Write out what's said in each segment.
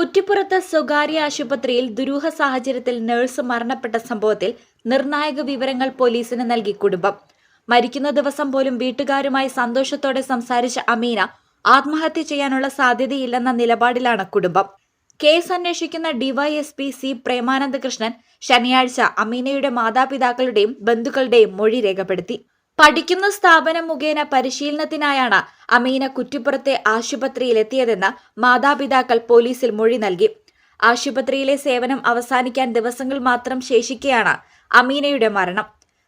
കുറ്റിപ്പുറത്ത് സ്വകാര്യ ആശുപത്രിയിൽ ദുരൂഹ സാഹചര്യത്തിൽ നഴ്സ് മരണപ്പെട്ട സംഭവത്തിൽ നിർണായക വിവരങ്ങൾ പോലീസിന് നൽകി കുടുംബം. മരിക്കുന്ന ദിവസം പോലും വീട്ടുകാരുമായി സന്തോഷത്തോടെ സംസാരിച്ച അമീന ആത്മഹത്യ ചെയ്യാനുള്ള സാധ്യതയില്ലെന്ന നിലപാടിലാണ് കുടുംബം. കേസ് അന്വേഷിക്കുന്ന ഡിവൈഎസ്പി സി പ്രേമാനന്ദകൃഷ്ണൻ ശനിയാഴ്ച അമീനയുടെ മാതാപിതാക്കളുടെയും ബന്ധുക്കളുടെയും മൊഴി രേഖപ്പെടുത്തി. പഠിക്കുന്ന സ്ഥാപനം മുഖേന പരിശീലനത്തിനായാണ് അമീന കുറ്റിപ്പുറത്തെ ആശുപത്രിയിൽ എത്തിയതെന്ന് മാതാപിതാക്കൾ പോലീസിൽ മൊഴി നൽകി. ആശുപത്രിയിലെ സേവനം അവസാനിക്കാൻ ദിവസങ്ങൾ മാത്രം ശേഷിക്കെയാണ് അമീനയുടെ മരണം.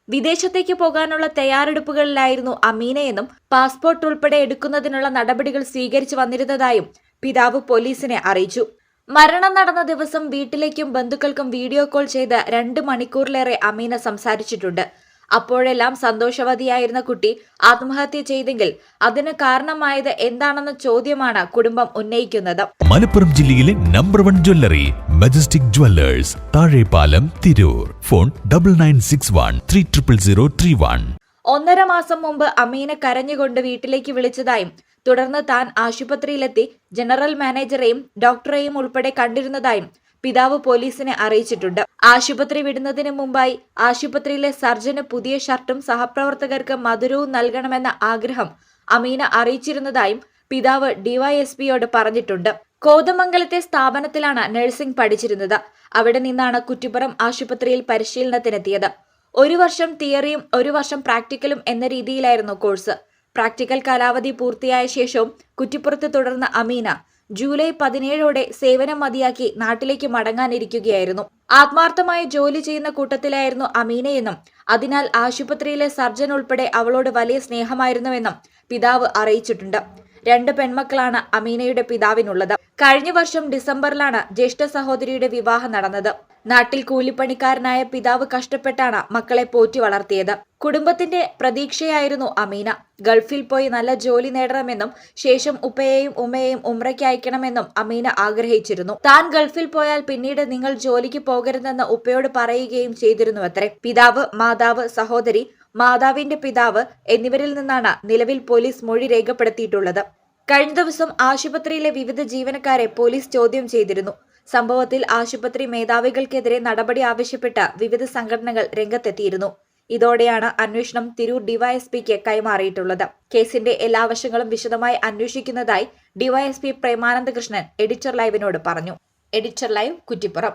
വിദേശത്തേക്ക് പോകാനുള്ള തയ്യാറെടുപ്പുകളിലായിരുന്നു അമീനയെന്നും പാസ്പോർട്ട് ഉൾപ്പെടെ എടുക്കുന്നതിനുള്ള നടപടികൾ സ്വീകരിച്ചു വന്നിരുന്നതായും പിതാവ് പോലീസിനെ അറിയിച്ചു. മരണം നടന്ന ദിവസം വീട്ടിലേക്കും ബന്ധുക്കൾക്കും വീഡിയോ കോൾ ചെയ്ത് രണ്ട് മണിക്കൂറിലേറെ അമീന സംസാരിച്ചിട്ടുണ്ട്. അപ്പോഴെല്ലാം സന്തോഷവതിയായിരുന്ന കുട്ടി ആത്മഹത്യ ചെയ്തെങ്കിൽ അതിന് കാരണമായത് എന്താണെന്ന ചോദ്യമാണ് കുടുംബം ഉന്നയിക്കുന്നത്. മലപ്പുറം ജില്ലയിലെ number one jewellery majestic jewellers Thazhepalam Tirur. Phone double nine six one three triple zero three one ഒന്നര മാസം മുമ്പ് അമീനെ കരഞ്ഞുകൊണ്ട് വീട്ടിലേക്ക് വിളിച്ചതായും തുടർന്ന് താൻ ആശുപത്രിയിലെത്തി ജനറൽ മാനേജറെയും ഡോക്ടറെയും ഉൾപ്പെടെ കണ്ടിരുന്നതായും പിതാവ് പോലീസിനെ അറിയിച്ചിട്ടുണ്ട്. ആശുപത്രി വിടുന്നതിന് മുമ്പായി ആശുപത്രിയിലെ സർജന് പുതിയ ഷർട്ടും സഹപ്രവർത്തകർക്ക് മധുരവും നൽകണമെന്ന ആഗ്രഹം അമീന അറിയിച്ചിരുന്നതായും പിതാവ് ഡിവൈഎസ്പിയോട് പറഞ്ഞിട്ടുണ്ട്. കോതമംഗലത്തെ സ്ഥാപനത്തിലാണ് നഴ്സിംഗ് പഠിച്ചിരുന്നത്. അവിടെ നിന്നാണ് കുറ്റിപ്പുറം ആശുപത്രിയിൽ പരിശീലനത്തിനെത്തിയത്. ഒരു വർഷം തിയറിയും ഒരു വർഷം പ്രാക്ടിക്കലും എന്ന രീതിയിലായിരുന്നു കോഴ്സ്. പ്രാക്ടിക്കൽ കാലാവധി പൂർത്തിയായ ശേഷവും കുറ്റിപ്പുറത്ത് തുടർന്ന അമീന ജൂലൈ പതിനേഴോടെ സേവനം മതിയാക്കി നാട്ടിലേക്ക് മടങ്ങാനിരിക്കുകയായിരുന്നു. ആത്മാർത്ഥമായി ജോലി ചെയ്യുന്ന കൂട്ടത്തിലായിരുന്നു അമീനയെന്നും അതിനാൽ ആശുപത്രിയിലെ സർജൻ ഉൾപ്പെടെ അവളോട് വലിയ സ്നേഹമായിരുന്നുവെന്നും പിതാവ് അറിയിച്ചിട്ടുണ്ട്. രണ്ട് പെൺമക്കളാണ് അമീനയുടെ പിതാവിനുള്ളത്. കഴിഞ്ഞ വർഷം ഡിസംബറിലാണ് ജ്യേഷ്ഠ സഹോദരിയുടെ വിവാഹം നടന്നത്. നാട്ടിൽ കൂലിപ്പണിക്കാരനായ പിതാവ് കഷ്ടപ്പെട്ടാണ് മക്കളെ പോറ്റി വളർത്തിയത്. കുടുംബത്തിന്റെ പ്രതീക്ഷയായിരുന്നു അമീന. ഗൾഫിൽ പോയി നല്ല ജോലി നേടണമെന്നും ശേഷം ഉപ്പയെയും ഉമ്മയെയും ഉമ്രയ്ക്ക് അയക്കണമെന്നും അമീന ആഗ്രഹിച്ചിരുന്നു. താൻ ഗൾഫിൽ പോയാൽ പിന്നീട് നിങ്ങൾ ജോലിക്ക് പോകരുതെന്ന് ഉപ്പയോട് പറയുകയും ചെയ്തിരുന്നുവത്രേ. പിതാവ് മാതാവ് സഹോദരി മാതാവിന്റെ പിതാവ് എന്നിവരിൽ നിന്നാണ് നിലവിൽ പോലീസ് മൊഴി രേഖപ്പെടുത്തിയിട്ടുള്ളത്. കഴിഞ്ഞ ദിവസം ആശുപത്രിയിലെ വിവിധ ജീവനക്കാരെ പോലീസ് ചോദ്യം ചെയ്തിരുന്നു. സംഭവത്തിൽ ആശുപത്രി മേധാവികൾക്കെതിരെ നടപടി ആവശ്യപ്പെട്ട് വിവിധ സംഘടനകൾ രംഗത്തെത്തിയിരുന്നു. ഇതോടെയാണ് അന്വേഷണം തിരൂർ ഡിവൈഎസ്പിക്ക് കൈമാറിയിട്ടുള്ളത്. കേസിന്റെ എല്ലാ വശങ്ങളും വിശദമായി അന്വേഷിക്കുന്നതായി ഡിവൈഎസ്പി പ്രേമാനന്ദകൃഷ്ണൻ എഡിറ്റർ ലൈവിനോട് പറഞ്ഞു. Editor live Kuttippuram.